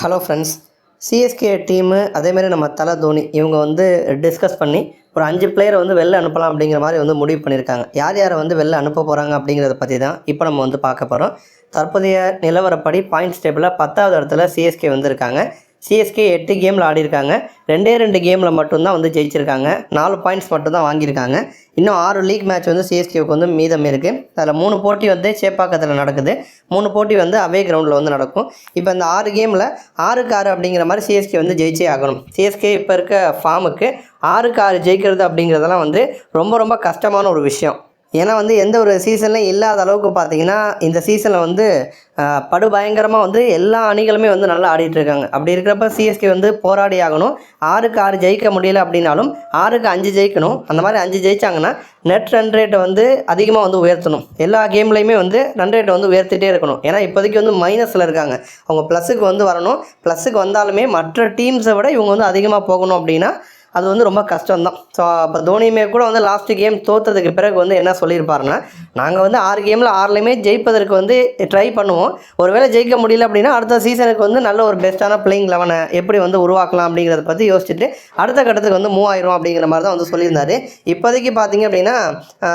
Hello friends CSK team அதேமாரி நம்ம தலை தோனி இவங்க வந்து டிஸ்கஸ் பண்ணி ஒரு அஞ்சு பிளேயரை வந்து வெளில அனுப்பலாம் அப்படிங்கிற மாதிரி வந்து முடிவு பண்ணியிருக்காங்க. யார் யாரை வந்து வெளில அனுப்ப போகிறாங்க அப்படிங்கிறத பற்றி தான் இப்போ நம்ம வந்து பார்க்க போகிறோம் தற்போதைய நிலவரப்படி பாயிண்ட்ஸ் டேபிளில் பத்தாவது இடத்துல சிஎஸ்கே வந்திருக்காங்க. சிஎஸ்கே எட்டு கேமில் ஆடிருக்காங்க ரெண்டே ரெண்டு கேமில் மட்டும்தான் வந்து ஜெயிச்சிருக்காங்க. நாலு பாயிண்ட்ஸ் மட்டும்தான் வாங்கியிருக்காங்க. இன்னும் ஆறு லீக் மேட்ச் வந்து சிஎஸ்கேவுக்கு வந்து மீதம் இருக்குது அதில் மூணு போட்டி வந்து சேப்பாக்கத்தில் நடக்குது. மூணு போட்டி வந்து அவே கிரவுண்டில் வந்து நடக்கும். இப்போ இந்த ஆறு கேமில் ஆறுக்கு ஆறு அப்படிங்கிற மாதிரி சிஎஸ்கே வந்து ஜெயிச்சே ஆகணும். சிஎஸ்கே இப்போ இருக்க ஃபார்முக்கு ஆறுக்கு ஆறு ஜெயிக்கிறது அப்படிங்கிறதெல்லாம் வந்து ரொம்ப ரொம்ப கஷ்டமான ஒரு விஷயம். ஏன்னா வந்து எந்த ஒரு சீசன்லையும் இல்லாத அளவுக்கு பார்த்தீங்கன்னா இந்த சீசனில் வந்து படுபயங்கரமாக வந்து எல்லா அணிகளுமே வந்து நல்லா ஆடிட்டு இருக்காங்க அப்படி இருக்கிறப்ப சிஎஸ்கே வந்து போராடி ஆகணும். ஆறுக்கு ஆறு ஜெயிக்க முடியல அப்படின்னாலும் ஆறுக்கு அஞ்சு ஜெயிக்கணும். அந்த மாதிரி அஞ்சு ஜெயிச்சாங்கன்னா நெட் ரன் ரேட்டை வந்து அதிகமாக வந்து உயர்த்தணும். எல்லா கேம்லேயுமே வந்து ரன் ரேட்டை வந்து உயர்த்திட்டே இருக்கணும். ஏன்னா இப்போதைக்கு வந்து மைனஸில் இருக்காங்க. அவங்க ப்ளஸுக்கு வந்து வரணும். ப்ளஸுக்கு வந்தாலுமே மற்ற டீம்ஸை விட இவங்க வந்து அதிகமாக போகணும் அப்படின்னா அது வந்து ரொம்ப கஷ்டம்தான். ஸோ அப்போ தோனியுமே கூட வந்து லாஸ்ட் கேம் தோத்ததுக்கு பிறகு வந்து என்ன சொல்லியிருப்பாருன்னா நாங்கள் வந்து ஆறு கேமில் ஆறுலையுமே ஜெயிப்பதற்கு வந்து ட்ரை பண்ணுவோம். ஒருவேளை ஜெயிக்க முடியல அப்படின்னா அடுத்த சீசனுக்கு வந்து நல்ல ஒரு பெஸ்ட்டான பிளேயிங் லெவனை எப்படி வந்து உருவாக்கலாம் அப்படிங்கிறத பற்றி யோசிச்சுட்டு அடுத்த கட்டத்துக்கு வந்து மூவ் ஆயிரும் அப்படிங்கிற மாதிரி தான் வந்து சொல்லியிருந்தாரு. இப்போதைக்கு பார்த்தீங்க அப்படின்னா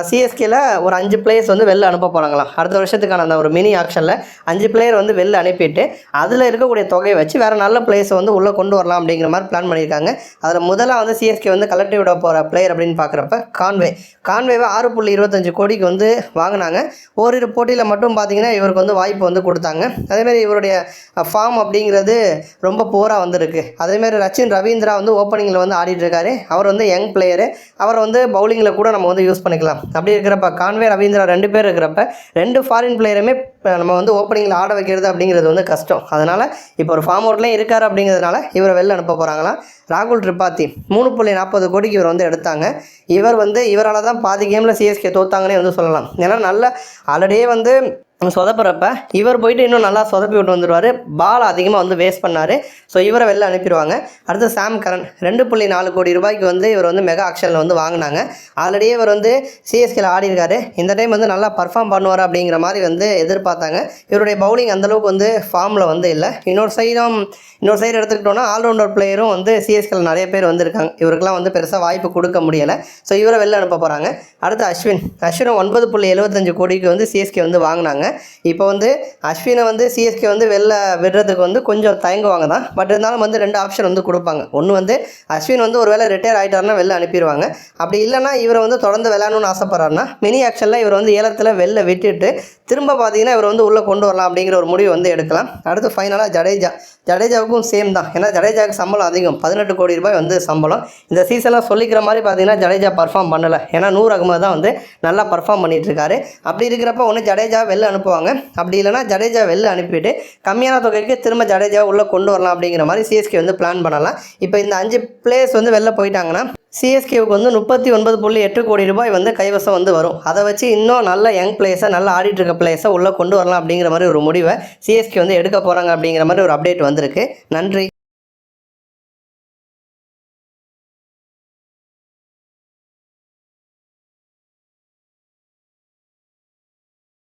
சிஎஸ்கேல ஒரு அஞ்சு பிளேயர்ஸ் வந்து வெளில அனுப்ப போகிறாங்களாம் அடுத்த வருஷத்துக்கான அந்த ஒரு மினி ஆக்ஷனில் அஞ்சு பிளேயர் வந்து வெளில அனுப்பிட்டு அதில் இருக்கக்கூடிய தொகையை வச்சு வேறு நல்ல பிளேயர்ஸை வந்து உள்ளே கொண்டு வரலாம் அப்படிங்கிற மாதிரி பிளான் பண்ணியிருக்காங்க. அதில் முதலாக வந்து சிஎஸ்கே வந்து கலெக்டிவ் விட போகிற பிளேயர் அப்படின்னு பார்க்குறப்ப கான்வே கான்வேவை ஆறு புள்ளி இருபத்தஞ்சு கோடிக்கு வந்து வாங்கினாங்க. ஓரிரு போட்டியில் மட்டும் பார்த்தீங்கன்னா இவருக்கு வந்து வாய்ப்பு வந்து கொடுத்தாங்க. அதேமாதிரி இவருடைய ஃபார்ம் அப்படிங்கிறது ரொம்ப போராக வந்திருக்கு. அதேமாதிரி ரச்சின் ரவீந்திரா வந்து ஓப்பனிங்கில் வந்து ஆடிட்டுருக்காரு அவர் வந்து யங் பிளேயரு அவரை வந்து பவுலிங்கில் கூட நம்ம வந்து யூஸ் பண்ணிக்கலாம். அப்படி இருக்கிறப்ப கான்வே ரவீந்திரா ரெண்டு பேர் இருக்கிறப்ப ரெண்டு ஃபாரின் பிளேயருமே இப்போ நம்ம வந்து ஓப்பனிங்கில் ஆட வைக்கிறது அப்படிங்கிறது வந்து கஷ்டம். அதனால் இப்போ ஒரு ஃபார்ம் அவுட்லேயும் இருக்கார் அப்படிங்கிறதுனால இவரை வெளில அனுப்ப போகிறாங்களாம் ராகுல் திரிபாத்தி மூணு புள்ளி நாற்பது கோடிக்கு இவர் வந்து எடுத்தாங்க. இவர் வந்து இவரால் தான் பாதி கேமில் சிஎஸ்கே தோத்தாங்கன்னே வந்து சொல்லலாம். ஏன்னா நல்ல ஆல்ரெடியே வந்து சொதப்புறப்ப இவர் போயிட்டு இன்னும் நல்லா சொதப்பி விட்டு வந்துடுவார் பால் அதிகமாக வந்து வேஸ்ட் பண்ணார். ஸோ இவரை வெளில அனுப்பிடுவாங்க. அடுத்து சாம் கரன் ரெண்டு புள்ளி நாலு கோடி ரூபாய்க்கு வந்து இவர் வந்து மெகா ஆக்ஷனில் வந்து வாங்கினாங்க. ஆல்ரெடியே இவர் வந்து சிஎஸ்கேல ஆடி இருக்காரு. இந்த டைம் வந்து நல்லா பர்ஃபார்ம் பண்ணுவார் அப்படிங்கிற மாதிரி வந்து எதிர்பார்த்தாங்க. இவருடைய பவுலிங் அந்தளவுக்கு வந்து ஃபார்மில் வந்து இல்லை. இன்னொரு சைடும் இன்னொரு சைடு எடுத்துக்கிட்டோம்னா ஆல்ரவுண்டர் பிளேயரும் வந்து சிஎஸ்கேல நிறைய பேர் வந்திருக்காங்க. இவருக்கெல்லாம் வந்து பெருசாக வாய்ப்பு கொடுக்க முடியலை. ஸோ இவரை வெளில அனுப்ப போகிறாங்க அடுத்து அஸ்வின். அஸ்வினும் ஒன்பது புள்ளி எழுபத்தஞ்சு கோடிக்கு வந்து சிஎஸ்கே வந்து வாங்கினாங்க. இப்போ வந்து அஸ்வினை வந்து சிஎஸ்கே வந்து வெளில விடுறதுக்கு வந்து கொஞ்சம் தயங்குவாங்க தான். பட் இருந்தாலும் வந்து ரெண்டு ஆப்ஷன் வந்து கொடுப்பாங்க. ஒன்று வந்து அஸ்வின் வந்து ஒரு வேளை ரிட்டையர் ஆகிட்டாருன்னா வெளில அனுப்பிடுவாங்க அப்படி இல்லைன்னா இவரை வந்து தொடர்ந்து விளையாடணும்னு ஆசைப்பட்றாருன்னா மினி ஆக்ஷனில் இவர் வந்து ஏலத்தில் வெளில விட்டுட்டு திரும்ப பார்த்தீங்கன்னா இவர் வந்து உள்ளே கொண்டு வரலாம் அப்படிங்கிற ஒரு முடிவு வந்து எடுக்கலாம். அடுத்து ஃபைனலாக ஜடேஜா. ஜடேஜாவுக்கும் சேம் தான். ஏன்னா ஜடேஜாவுக்கு சம்பளம் அதிகம். பதினெட்டு கோடி ரூபாய் வந்து சம்பளம். இந்த சீசனில் சொல்லிக்கிற மாதிரி பார்த்தீங்கன்னா ஜடேஜா பர்ஃபார்ம் பண்ணலை. ஏன்னா நூறு அகமது தான் வந்து நல்லா பர்ஃபார்ம் பண்ணிட்டு இருக்காரு. அப்படி இருக்கிறப்ப ஒன்று ஜடேஜா வெளில அனுப்புவாங்க. அப்படி இல்லைன்னா ஜடேஜா வெளில அனுப்பிட்டு கம்மியான தொகைக்கு திரும்ப ஜடேஜா உள்ளே கொண்டு வரலாம் அப்படிங்கிற மாதிரி சிஎஸ்கே வந்து பிளான் பண்ணலாம். இப்போ இந்த அஞ்சு பிளேயர்ஸ் வந்து வெளில போயிட்டாங்கன்னா சிஎஸ்கேவுக்கு வந்து முப்பத்தி ஒன்பது புள்ளி எட்டு கோடி ரூபாய் வந்து கைவசம் வந்து வரும். அதை வச்சு இன்னும் நல்ல யங் பிளேயர்ஸை நல்லா ஆடிட்டு இருக்க பிளேயர்ஸை உள்ளே கொண்டு வரலாம் அப்படிங்கிற மாதிரி ஒரு முடிவை சிஎஸ்கே வந்து எடுக்க போகிறாங்க அப்படிங்கிற மாதிரி ஒரு அப்டேட் வந்திருக்கு. நன்றி.